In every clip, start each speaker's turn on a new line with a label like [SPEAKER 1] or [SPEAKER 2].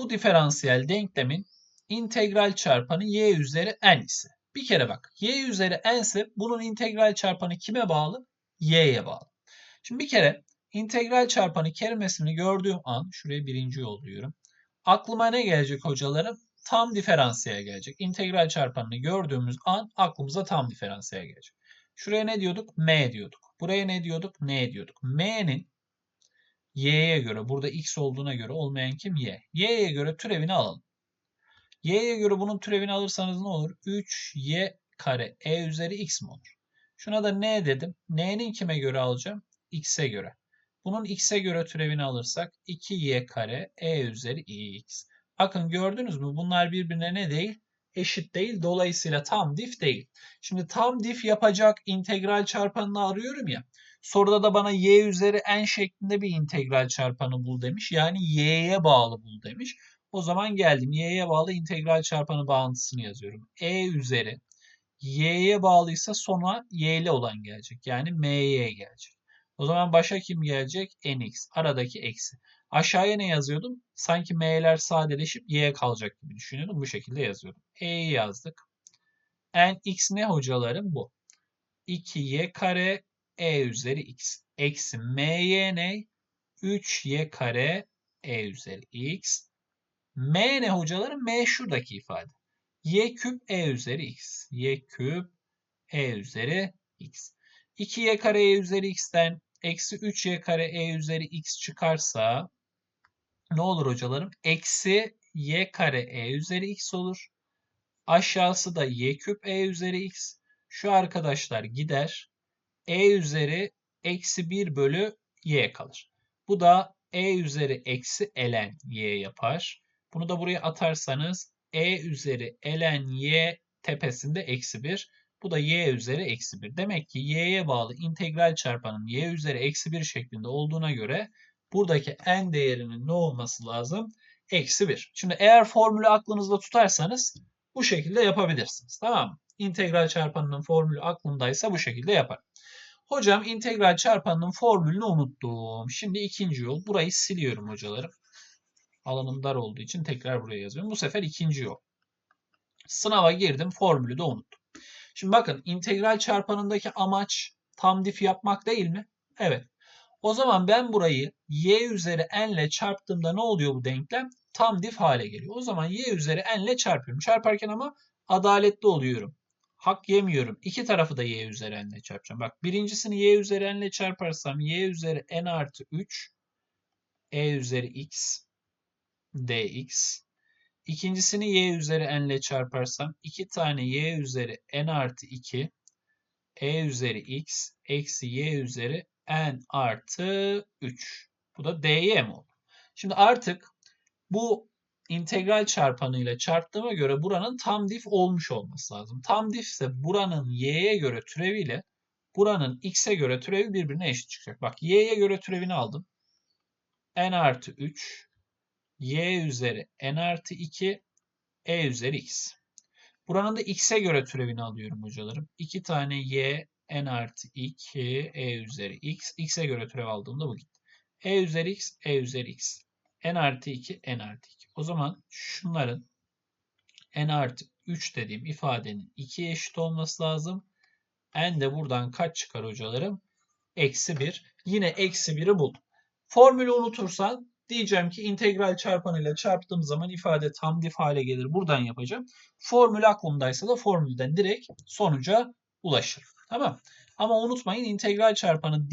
[SPEAKER 1] bu diferansiyel denklemin integral çarpanı y üzeri n ise. Bir kere bak y üzeri n ise bunun integral çarpanı kime bağlı? y'ye bağlı. Şimdi bir kere integral çarpanı kelimesini gördüğüm an şuraya birinci yolluyorum. Aklıma ne gelecek hocalarım? Tam diferansiyel gelecek. İntegral çarpanını gördüğümüz an aklımıza tam diferansiyel gelecek. Şuraya ne diyorduk? M diyorduk. Buraya ne diyorduk? N diyorduk. M'nin y'ye göre, burada x olduğuna göre olmayan kim? y. y'ye göre türevini alalım. y'ye göre bunun türevini alırsanız ne olur? 3y kare e üzeri x mi olur? Şuna da n dedim. n'nin kime göre alacağım? x'e göre. Bunun x'e göre türevini alırsak 2y kare e üzeri x. Bakın gördünüz mü? Bunlar birbirine ne değil? Eşit değil. Dolayısıyla tam dif değil. Şimdi tam dif yapacak integral çarpanını arıyorum ya. Soruda da bana y üzeri n şeklinde bir integral çarpanı bul demiş. Yani y'ye bağlı bul demiş. O zaman geldim. y'ye bağlı integral çarpanı bağıntısını yazıyorum. e üzeri y'ye bağlıysa sona y'li olan gelecek. Yani m'ye gelecek. O zaman başa kim gelecek? nx. Aradaki eksi. Aşağıya ne yazıyordum? Sanki m'ler sadeleşip y'ye kalacak gibi düşünüyordum. Bu şekilde yazıyordum. e'yi yazdık. nx ne hocalarım? Bu. 2y kare e üzeri x. Eksi m'ye ne? 3y kare e üzeri x. m ne hocalarım? m şuradaki ifade. y küp e üzeri x. y küp e üzeri x. 2y kare e üzeri x'ten eksi 3y kare e üzeri x çıkarsa ne olur hocalarım? Eksi y kare e üzeri x olur. Aşağısı da y küp e üzeri x. Şu arkadaşlar gider. e üzeri eksi 1 bölü y kalır. Bu da e üzeri eksi ln y yapar. Bunu da buraya atarsanız e üzeri ln y tepesinde eksi 1. Bu da y üzeri eksi 1. Demek ki y'ye bağlı integral çarpanın y üzeri eksi 1 şeklinde olduğuna göre buradaki n değerinin ne olması lazım? Eksi 1. Şimdi eğer formülü aklınızda tutarsanız bu şekilde yapabilirsiniz. Tamam mı? İntegral çarpanının formülü aklımdaysa bu şekilde yaparım. Hocam integral çarpanının formülünü unuttum. Şimdi ikinci yol. Burayı siliyorum hocalarım. Alanım dar olduğu için tekrar buraya yazıyorum. Bu sefer ikinci yol. Sınava girdim. Formülü de unuttum. Şimdi bakın integral çarpanındaki amaç tam dif yapmak değil mi? Evet. O zaman ben burayı y üzeri n ile çarptığımda ne oluyor bu denklem? Tam dif hale geliyor. O zaman y üzeri n ile çarpıyorum. Çarparken ama adaletli oluyorum. Hak yemiyorum. İki tarafı da y üzeri n ile çarpacağım. Bak birincisini y üzeri n ile çarparsam y üzeri n artı 3 e üzeri x dx. İkincisini y üzeri n ile çarparsam 2 tane y üzeri n artı 2 e üzeri x eksi y üzeri n artı 3. Bu da dy mi olur? Şimdi artık bu integral çarpanıyla çarptığıma göre buranın tam dif olmuş olması lazım. Tam dif ise buranın y'ye göre türeviyle buranın x'e göre türevi birbirine eşit çıkacak. Bak y'ye göre türevini aldım. n artı 3 y üzeri n artı 2 e üzeri x. Buranın da x'e göre türevini alıyorum hocalarım. 2 tane y n artı 2 e üzeri x. x'e göre türev aldığımda bu gitti. e üzeri x, e üzeri x. n artı 2, n artı 2. O zaman şunların n artı 3 dediğim ifadenin 2'ye eşit olması lazım. n de buradan kaç çıkar hocalarım? Eksi 1. Yine eksi 1'i buldum. Formülü unutursan diyeceğim ki integral çarpanıyla çarptığım zaman ifade tam dif hale gelir. Buradan yapacağım. Formül aklımdaysa da formülden direkt sonuca ulaşır. Tamam. Ama unutmayın integral çarpanı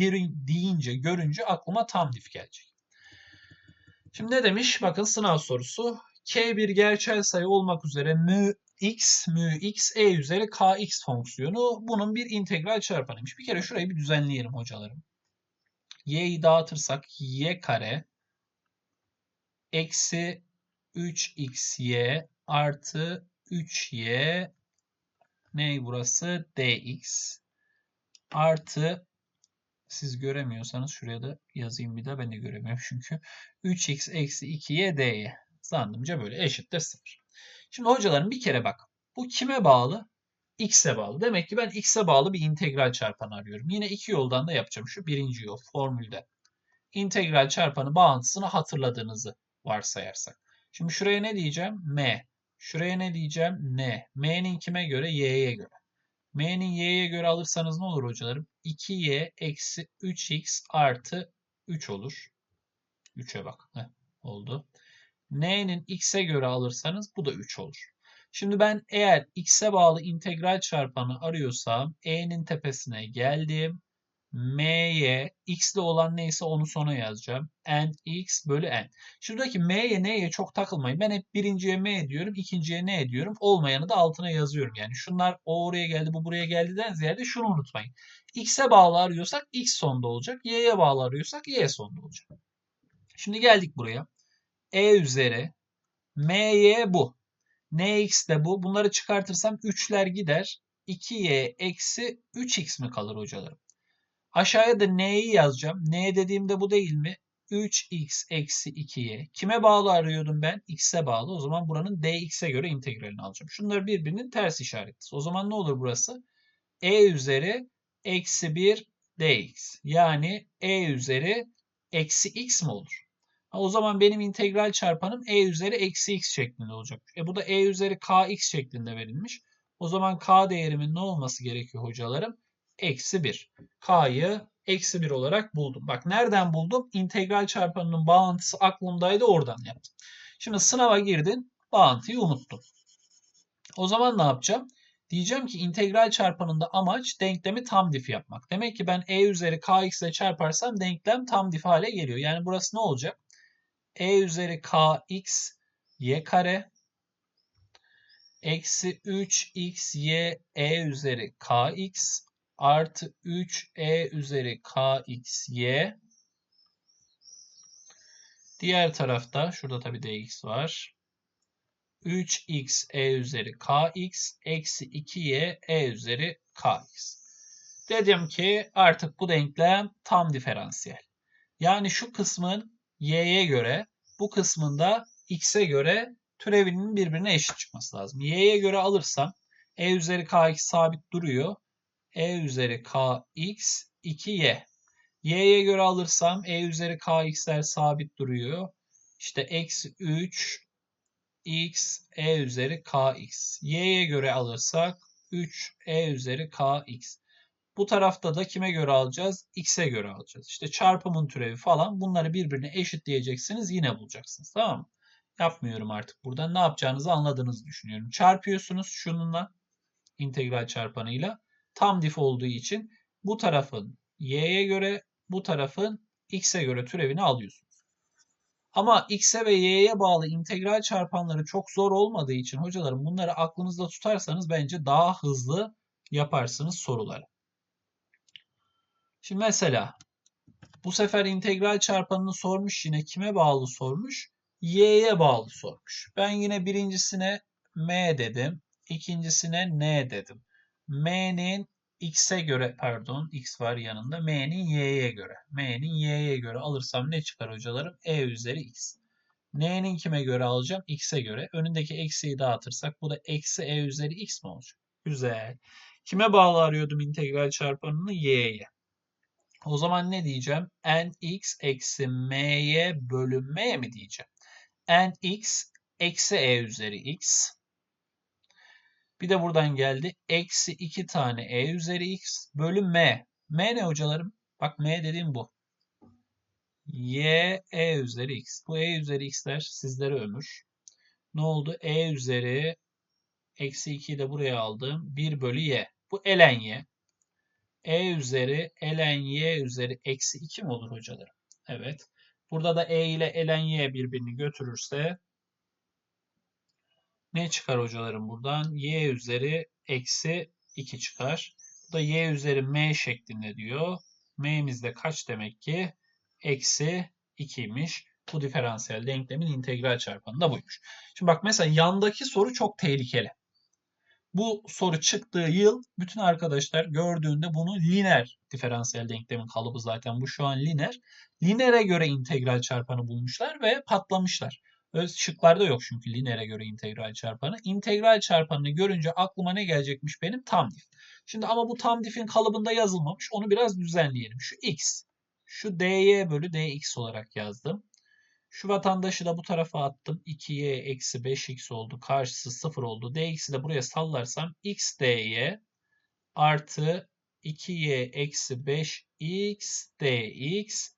[SPEAKER 1] deyince, görünce aklıma tam dif gelecek. Şimdi ne demiş? Bakın sınav sorusu. K bir gerçel sayı olmak üzere mü x, mü x, e üzeri kx fonksiyonu bunun bir integral çarpanıymış. Bir kere şurayı bir düzenleyelim hocalarım. y'yi dağıtırsak y kare eksi 3xy artı 3y ne burası dx artı siz göremiyorsanız şuraya da yazayım bir daha ben de göremiyorum çünkü 3x eksi 2y dy zannımca böyle eşittir 0. Şimdi hocalarım bir kere bak bu kime bağlı? x'e bağlı. Demek ki ben x'e bağlı bir integral çarpanı arıyorum. Yine iki yoldan da yapacağım. Şu birinci yol formülde. İntegral çarpanı bağıntısını hatırladığınızı varsayarsak. Şimdi şuraya ne diyeceğim? M. Şuraya ne diyeceğim? N. M'nin kime göre? Y'ye göre. M'nin Y'ye göre alırsanız ne olur hocalarım? 2Y eksi 3X artı 3 olur. 3'e bak. Heh, oldu. N'nin X'e göre alırsanız bu da 3 olur. Şimdi ben eğer X'e bağlı integral çarpanı arıyorsam E'nin tepesine geldim. M'ye x'li olan neyse onu sona yazacağım. n x bölü n. Şuradaki m'ye n'ye çok takılmayın. Ben hep birinciye m diyorum, ikinciye n diyorum. Olmayanı da altına yazıyorum. Yani şunlar o oraya geldi, bu buraya geldiden ziyade şunu unutmayın. x'e bağlı arıyorsak x sonda olacak. y'ye bağlı arıyorsak y sonda olacak. Şimdi geldik buraya. e üzeri my bu. nx de bu. Bunları çıkartırsam 3'ler gider. 2y eksi 3x mi kalır hocalarım? Aşağıya da n'yi yazacağım. n dediğimde bu değil mi? 3x eksi 2y. Kime bağlı arıyordum ben? x'e bağlı. O zaman buranın dx'e göre integralini alacağım. Şunlar birbirinin ters işaretli. O zaman ne olur burası? e üzeri eksi 1 dx. Yani e üzeri eksi x mi olur? O zaman benim integral çarpanım e üzeri eksi x şeklinde olacak. E bu da e üzeri kx şeklinde verilmiş. O zaman k değerimin ne olması gerekiyor hocalarım? Eksi 1. K'yı eksi 1 olarak buldum. Bak nereden buldum? İntegral çarpanının bağıntısı aklımdaydı oradan yaptım. Şimdi sınava girdin bağıntıyı unuttun. O zaman ne yapacağım? Diyeceğim ki integral çarpanında amaç denklemi tam dif yapmak. Demek ki ben e üzeri kx ile çarparsam denklem tam dif hale geliyor. Yani burası ne olacak? e üzeri kx y kare eksi 3xy e üzeri kx artı 3e üzeri kxy. Diğer tarafta şurada tabii dx var. 3x e üzeri kx eksi 2y e üzeri kx. Dedim ki artık bu denklem tam diferansiyel. Yani şu kısmın y'ye göre bu kısmında x'e göre türevinin birbirine eşit çıkması lazım. y'ye göre alırsam e üzeri kx sabit duruyor e üzeri kx 2y. y'ye göre alırsam e üzeri kx'ler sabit duruyor. İşte eksi 3 x e üzeri kx. y'ye göre alırsak 3 e üzeri kx. Bu tarafta da kime göre alacağız? X'e göre alacağız. İşte çarpımın türevi falan bunları birbirine eşitleyeceksiniz. Yine bulacaksınız. Tamam mı? Yapmıyorum artık burada. Ne yapacağınızı anladığınızı düşünüyorum. Çarpıyorsunuz şununla integral çarpanıyla tam dif olduğu için bu tarafın y'ye göre bu tarafın x'e göre türevini alıyorsunuz. Ama x'e ve y'ye bağlı integral çarpanları çok zor olmadığı için hocalarım bunları aklınızda tutarsanız bence daha hızlı yaparsınız soruları. Şimdi mesela bu sefer integral çarpanını sormuş yine kime bağlı sormuş? Y'ye bağlı sormuş. Ben yine birincisine M dedim. ikincisine N dedim m'nin x'e göre pardon x var yanında m'nin y'ye göre. m'nin y'ye göre alırsam ne çıkar hocalarım? e üzeri x. n'nin kime göre alacağım? x'e göre. Önündeki eksiyi dağıtırsak bu da eksi e üzeri x mi olacak? Güzel. Kime bağlı arıyordum integral çarpanını? y'ye. O zaman ne diyeceğim? nx eksi m'ye bölü m mi diyeceğim? nx eksi e üzeri x bir de buradan geldi. Eksi 2 tane e üzeri x bölü m. m ne hocalarım? Bak m dediğim bu. y e üzeri x. Bu e üzeri x'ler sizlere ömür. Ne oldu? e üzeri eksi 2'yi de buraya aldım. 1 bölü y. Bu elen y. e üzeri elen y üzeri eksi 2 mi olur hocalarım? Evet. Burada da e ile elen y birbirini götürürse ne çıkar hocalarım buradan? y üzeri eksi 2 çıkar. Bu da y üzeri m şeklinde diyor. m'miz de kaç demek ki? Eksi 2'ymiş. Bu diferansiyel denklemin integral çarpanı da buymuş. Şimdi bak mesela yandaki soru çok tehlikeli. Bu soru çıktığı yıl bütün arkadaşlar gördüğünde bunu lineer diferansiyel denklemin kalıbı zaten bu şu an lineer. Lineere göre integral çarpanı bulmuşlar ve patlamışlar. Öz şıklarda yok çünkü lineere göre integral çarpanı. İntegral çarpanını görünce aklıma ne gelecekmiş benim? Tam dif. Şimdi ama bu tam difin kalıbında yazılmamış. Onu biraz düzenleyelim. Şu x. Şu dy bölü dx olarak yazdım. Şu vatandaşı da bu tarafa attım. 2y eksi 5x oldu. Karşısı 0 oldu. dx'i de buraya sallarsam x dy artı 2y eksi 5x dx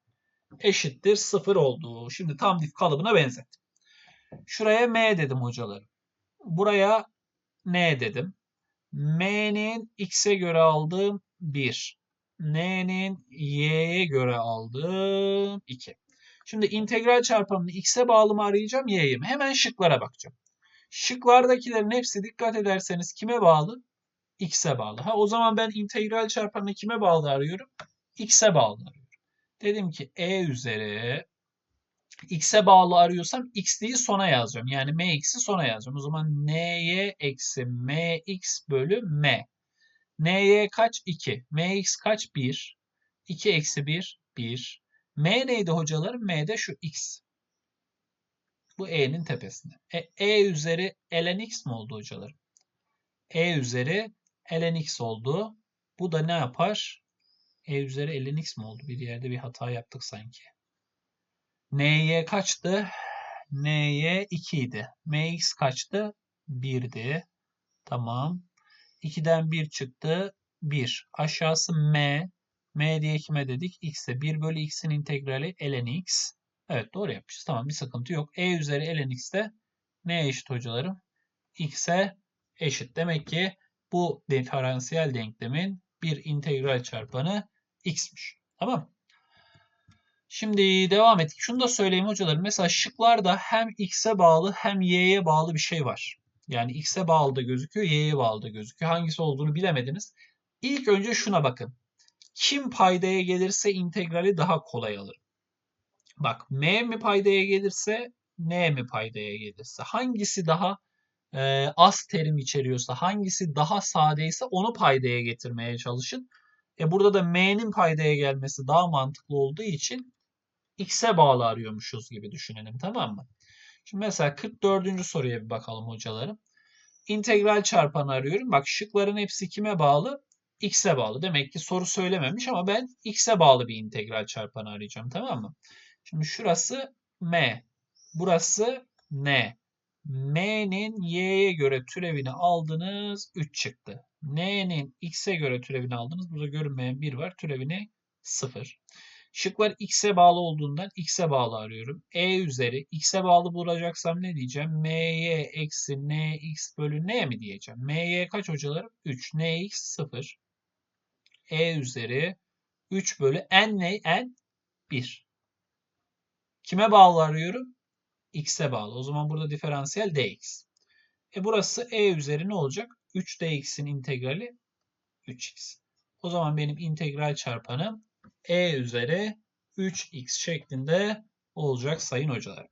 [SPEAKER 1] eşittir 0 oldu. Şimdi tam dif kalıbına benzet. Şuraya m dedim hocalarım. Buraya n dedim. m'nin x'e göre aldığım 1. n'nin y'ye göre aldığım 2. Şimdi integral çarpanını x'e bağlı mı arayacağım y'ye mi? Hemen şıklara bakacağım. Şıklardakilerin hepsi dikkat ederseniz kime bağlı? x'e bağlı. Ha o zaman ben integral çarpanını kime bağlı arıyorum? x'e bağlı arıyorum. Dedim ki e üzeri x'e bağlı arıyorsam x'liyi sona yazacağım. Yani mx'i sona yazacağım. O zaman ny eksi mx bölü m. ny kaç? 2. mx kaç? 1. 2 eksi 1, 1. m neydi hocalarım? m de şu x. Bu e'nin tepesinde. E, e üzeri ln x mi oldu hocalarım? e üzeri ln x oldu. Bu da ne yapar? e üzeri ln x mi oldu? Bir yerde bir hata yaptık sanki. Ny kaçtı? ny 2 idi. mx kaçtı? 1'di. Tamam. 2'den 1 çıktı. 1. Aşağısı m. m diye kime dedik? x'e 1 bölü x'in integrali ln x. Evet doğru yapmışız. Tamam bir sıkıntı yok. e üzeri ln x de neye eşit hocalarım? x'e eşit. Demek ki bu diferansiyel denklemin bir integral çarpanı x'miş. Tamam Şimdi devam ettik. Şunu da söyleyeyim hocalarım. Mesela şıklarda hem x'e bağlı hem y'ye bağlı bir şey var. Yani x'e bağlı da gözüküyor, y'ye bağlı da gözüküyor. Hangisi olduğunu bilemediniz. İlk önce şuna bakın. Kim paydaya gelirse integrali daha kolay alır. Bak m mi paydaya gelirse n mi paydaya gelirse. Hangisi daha e, az terim içeriyorsa, hangisi daha sadeyse onu paydaya getirmeye çalışın. E burada da m'nin paydaya gelmesi daha mantıklı olduğu için x'e bağlı arıyormuşuz gibi düşünelim tamam mı? Şimdi mesela 44. soruya bir bakalım hocalarım. İntegral çarpanı arıyorum. Bak şıkların hepsi kime bağlı? X'e bağlı. Demek ki soru söylememiş ama ben X'e bağlı bir integral çarpanı arayacağım tamam mı? Şimdi şurası M. Burası N. M'nin Y'ye göre türevini aldınız 3 çıktı. N'nin X'e göre türevini aldınız. Burada görünmeyen 1 var. Türevini 0. Şıklar x'e bağlı olduğundan x'e bağlı arıyorum. e üzeri x'e bağlı bulacaksam ne diyeceğim? my eksi nx bölü n mi diyeceğim? my kaç hocalarım? 3. nx 0. e üzeri 3 bölü n ne? n 1. Kime bağlı arıyorum? x'e bağlı. O zaman burada diferansiyel dx. E burası e üzeri ne olacak? 3 dx'in integrali 3x. O zaman benim integral çarpanım e üzeri 3x şeklinde olacak sayın hocalar.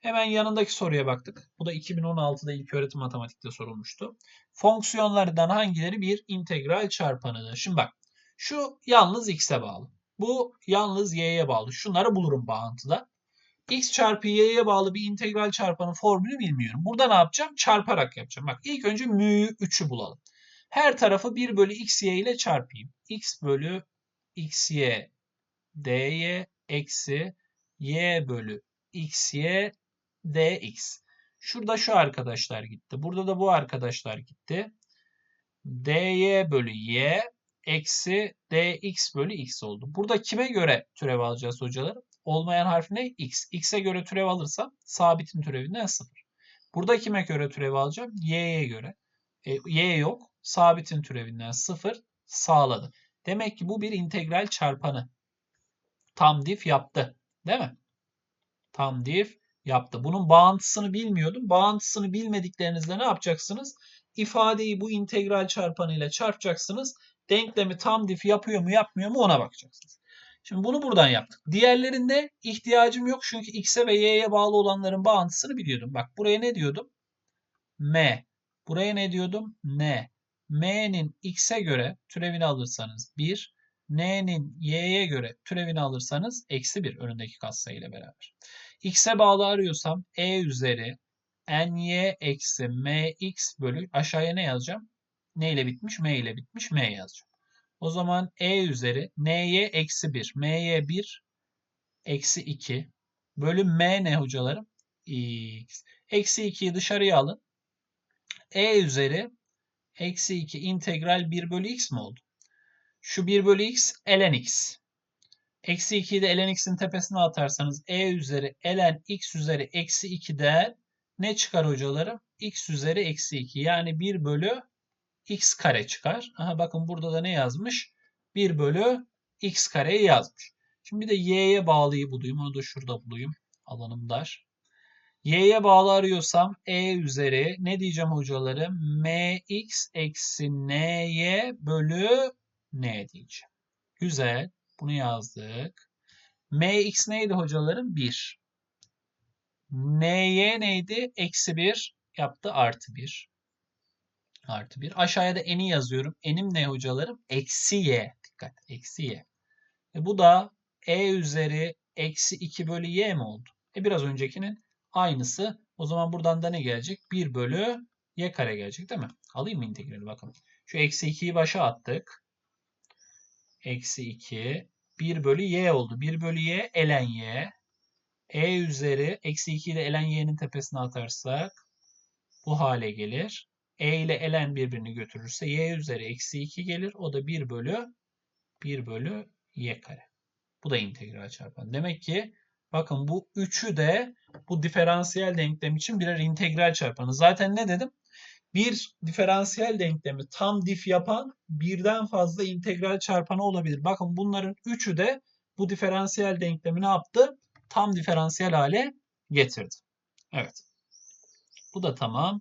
[SPEAKER 1] Hemen yanındaki soruya baktık. Bu da 2016'da ilk öğretim matematikte sorulmuştu. Fonksiyonlardan hangileri bir integral çarpanıdır? Şimdi bak şu yalnız x'e bağlı. Bu yalnız y'ye bağlı. Şunları bulurum bağıntıda. x çarpı y'ye bağlı bir integral çarpanın formülü bilmiyorum. Burada ne yapacağım? Çarparak yapacağım. Bak ilk önce mü'yü 3'ü bulalım. Her tarafı 1 bölü xy ile çarpayım. x bölü xy dy eksi y bölü xy dx. Şurada şu arkadaşlar gitti. Burada da bu arkadaşlar gitti. dy bölü y eksi dx bölü x oldu. Burada kime göre türev alacağız hocalarım? Olmayan harf ne? x. x'e göre türev alırsam sabitin türevinden 0. Burada kime göre türev alacağım? y'ye göre. E, y yok. Sabitin türevinden 0 sağladı. Demek ki bu bir integral çarpanı. Tam dif yaptı. Değil mi? Tam dif yaptı. Bunun bağıntısını bilmiyordum. Bağıntısını bilmediklerinizde ne yapacaksınız? İfadeyi bu integral çarpanıyla çarpacaksınız. Denklemi tam dif yapıyor mu yapmıyor mu ona bakacaksınız. Şimdi bunu buradan yaptık. Diğerlerinde ihtiyacım yok çünkü x'e ve y'ye bağlı olanların bağıntısını biliyordum. Bak buraya ne diyordum? M. Buraya ne diyordum? N m'nin x'e göre türevini alırsanız 1, n'nin y'ye göre türevini alırsanız eksi 1 önündeki katsayı ile beraber. x'e bağlı arıyorsam e üzeri ny eksi mx bölü aşağıya ne yazacağım? Ne ile bitmiş? m ile bitmiş. m yazacağım. O zaman e üzeri ny eksi 1, my 1 eksi 2 bölü m ne hocalarım? x. Eksi 2'yi dışarıya alın. e üzeri eksi 2 integral 1 bölü x mi oldu? Şu 1 bölü x ln x. Eksi 2'yi de ln x'in tepesine atarsanız e üzeri ln x üzeri eksi 2'den ne çıkar hocalarım? x üzeri eksi 2 yani 1 bölü x kare çıkar. Aha bakın burada da ne yazmış? 1 bölü x kareyi yazmış. Şimdi bir de y'ye bağlıyı bulayım. Onu da şurada bulayım. Alanım dar. Y'ye bağlı arıyorsam e üzeri ne diyeceğim hocalarım? mx eksi ny bölü n diyeceğim. Güzel. Bunu yazdık. mx neydi hocalarım? 1. ny neydi? Eksi 1 yaptı artı 1. Artı 1. Aşağıya da n'i yazıyorum. n'im ne hocalarım? Eksi y. Dikkat. Eksi y. E bu da e üzeri eksi 2 bölü y mi oldu? E biraz öncekinin aynısı. O zaman buradan da ne gelecek? 1 bölü y kare gelecek değil mi? Alayım mı integrali bakın. Şu eksi 2'yi başa attık. Eksi 2. 1 bölü y oldu. 1 bölü y ln y. e üzeri eksi 2'yi de ln y'nin tepesine atarsak bu hale gelir. e ile ln birbirini götürürse y üzeri eksi 2 gelir. O da 1 bölü 1 bölü y kare. Bu da integral çarpanı. Demek ki bakın bu üçü de bu diferansiyel denklem için birer integral çarpanı. Zaten ne dedim? Bir diferansiyel denklemi tam dif yapan birden fazla integral çarpanı olabilir. Bakın bunların üçü de bu diferansiyel denklemi ne yaptı? Tam diferansiyel hale getirdi. Evet. Bu da tamam.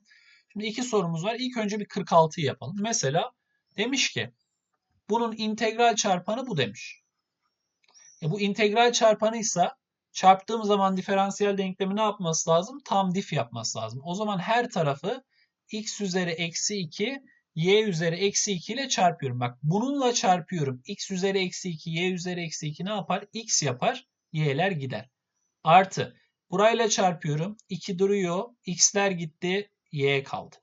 [SPEAKER 1] Şimdi iki sorumuz var. İlk önce bir 46'yı yapalım. Mesela demiş ki bunun integral çarpanı bu demiş. E bu integral çarpanıysa çarptığım zaman diferansiyel denklemi ne yapması lazım? Tam dif yapması lazım. O zaman her tarafı x üzeri eksi 2 y üzeri eksi 2 ile çarpıyorum. Bak bununla çarpıyorum. x üzeri eksi 2 y üzeri eksi 2 ne yapar? x yapar. y'ler gider. Artı burayla çarpıyorum. 2 duruyor. x'ler gitti. y kaldı.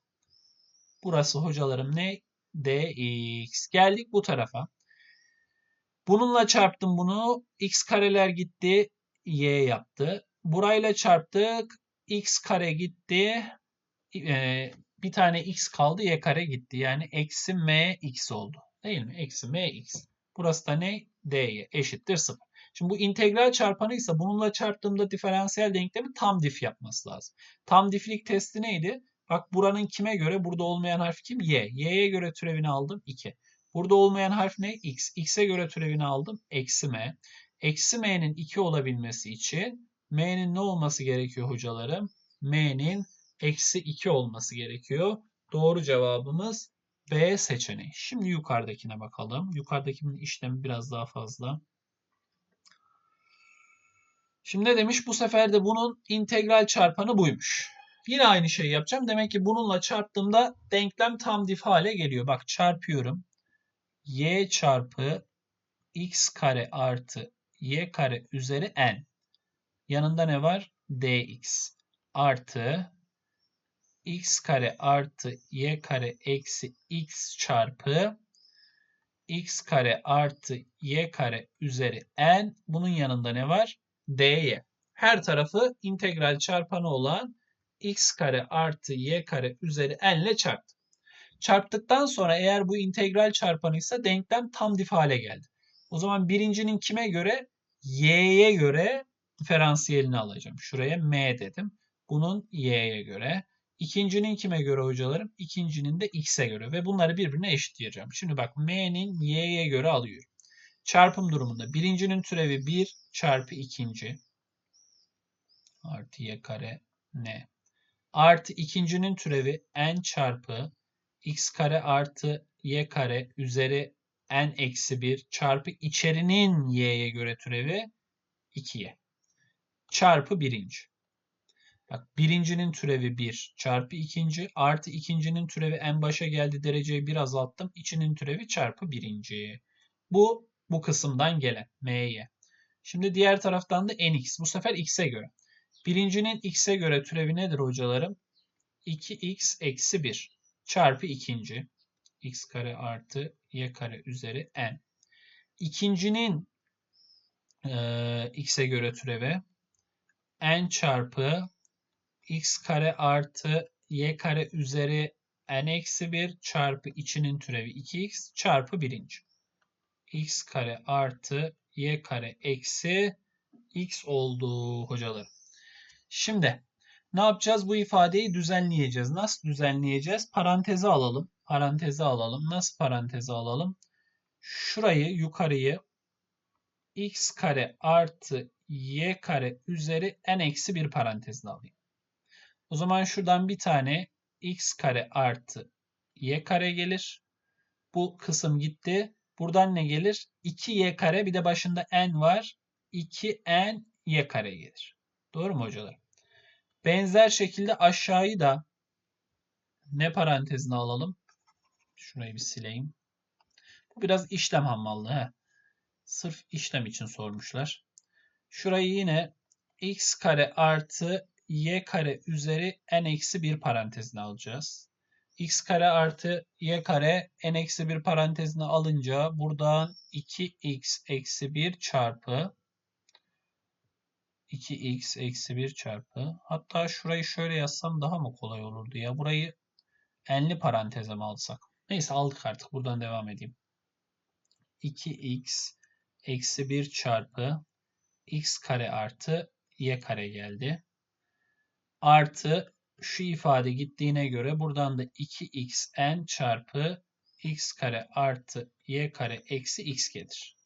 [SPEAKER 1] Burası hocalarım ne? dx. Geldik bu tarafa. Bununla çarptım bunu. X kareler gitti. Y yaptı. Burayla çarptık. X kare gitti. Ee, bir tane X kaldı. Y kare gitti. Yani eksi M X oldu. Değil mi? Eksi M X. Burası da ne? D'ye eşittir 0. Şimdi bu integral çarpanı ise bununla çarptığımda diferansiyel denklemi tam dif yapması lazım. Tam diflik testi neydi? Bak buranın kime göre? Burada olmayan harf kim? Y. Y'ye göre türevini aldım 2. Burada olmayan harf ne? X. X'e göre türevini aldım. Eksi M. Eksi M'nin 2 olabilmesi için M'nin ne olması gerekiyor hocalarım? M'nin eksi 2 olması gerekiyor. Doğru cevabımız B seçeneği. Şimdi yukarıdakine bakalım. Yukarıdakinin işlemi biraz daha fazla. Şimdi ne demiş? Bu sefer de bunun integral çarpanı buymuş. Yine aynı şeyi yapacağım. Demek ki bununla çarptığımda denklem tam dif hale geliyor. Bak çarpıyorum y çarpı x kare artı y kare üzeri n. Yanında ne var? dx artı x kare artı y kare eksi x çarpı x kare artı y kare üzeri n. Bunun yanında ne var? dy. Her tarafı integral çarpanı olan x kare artı y kare üzeri n ile çarptım. Çarptıktan sonra eğer bu integral çarpanıysa denklem tam dif hale geldi. O zaman birincinin kime göre? Y'ye göre diferansiyelini alacağım. Şuraya M dedim. Bunun Y'ye göre. İkincinin kime göre hocalarım? İkincinin de X'e göre. Ve bunları birbirine eşitleyeceğim. Şimdi bak M'nin Y'ye göre alıyorum. Çarpım durumunda birincinin türevi 1 çarpı ikinci artı y kare n artı ikincinin türevi n çarpı x kare artı y kare üzeri n eksi 1 çarpı içerinin y'ye göre türevi 2y. Çarpı birinci. Bak birincinin türevi 1 çarpı ikinci artı ikincinin türevi en başa geldi dereceyi bir azalttım. İçinin türevi çarpı birinci. Bu bu kısımdan gelen m'ye. Şimdi diğer taraftan da nx. Bu sefer x'e göre. Birincinin x'e göre türevi nedir hocalarım? 2x eksi 1 çarpı ikinci x kare artı y kare üzeri n. İkincinin e, x'e göre türevi n çarpı x kare artı y kare üzeri n eksi 1 çarpı içinin türevi 2x çarpı birinci. x kare artı y kare eksi x oldu hocalarım. Şimdi ne yapacağız? Bu ifadeyi düzenleyeceğiz. Nasıl düzenleyeceğiz? Paranteze alalım. Paranteze alalım. Nasıl paranteze alalım? Şurayı yukarıyı x kare artı y kare üzeri n eksi bir parantezine alayım. O zaman şuradan bir tane x kare artı y kare gelir. Bu kısım gitti. Buradan ne gelir? 2y kare bir de başında n var. 2n y kare gelir. Doğru mu hocalar? Benzer şekilde aşağıyı da ne parantezine alalım? Şurayı bir sileyim. Bu biraz işlem hammallığı. He. Sırf işlem için sormuşlar. Şurayı yine x kare artı y kare üzeri n eksi 1 parantezine alacağız. x kare artı y kare n eksi 1 parantezine alınca buradan 2x eksi 1 çarpı 2x eksi 1 çarpı hatta şurayı şöyle yazsam daha mı kolay olurdu ya burayı n'li paranteze mi alsak? Neyse aldık artık buradan devam edeyim. 2x eksi 1 çarpı x kare artı y kare geldi. Artı şu ifade gittiğine göre buradan da 2xn çarpı x kare artı y kare eksi x gelir.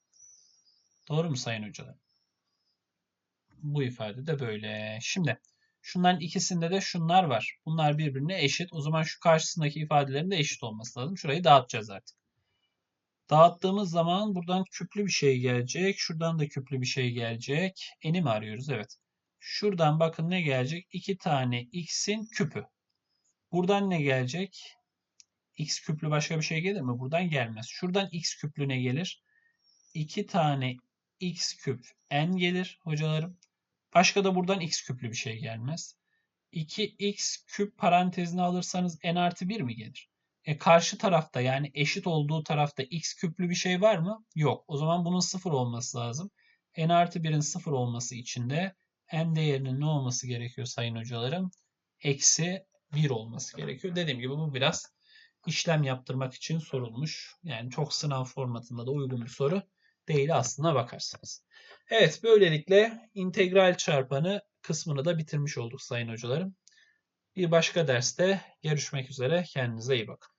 [SPEAKER 1] Doğru mu sayın hocalar? Bu ifade de böyle. Şimdi şunların ikisinde de şunlar var. Bunlar birbirine eşit. O zaman şu karşısındaki ifadelerin de eşit olması lazım. Şurayı dağıtacağız artık. Dağıttığımız zaman buradan küplü bir şey gelecek. Şuradan da küplü bir şey gelecek. Eni mi arıyoruz? Evet. Şuradan bakın ne gelecek? 2 tane x'in küpü. Buradan ne gelecek? x küplü başka bir şey gelir mi? Buradan gelmez. Şuradan x küplü ne gelir? 2 tane x küp n gelir hocalarım. Başka da buradan x küplü bir şey gelmez. 2x küp parantezine alırsanız n artı 1 mi gelir? E karşı tarafta yani eşit olduğu tarafta x küplü bir şey var mı? Yok. O zaman bunun sıfır olması lazım. n artı 1'in sıfır olması için de n değerinin ne olması gerekiyor sayın hocalarım? Eksi 1 olması gerekiyor. Dediğim gibi bu biraz işlem yaptırmak için sorulmuş. Yani çok sınav formatında da uygun bir soru değil aslına bakarsanız. Evet böylelikle integral çarpanı kısmını da bitirmiş olduk sayın hocalarım. Bir başka derste görüşmek üzere. Kendinize iyi bakın.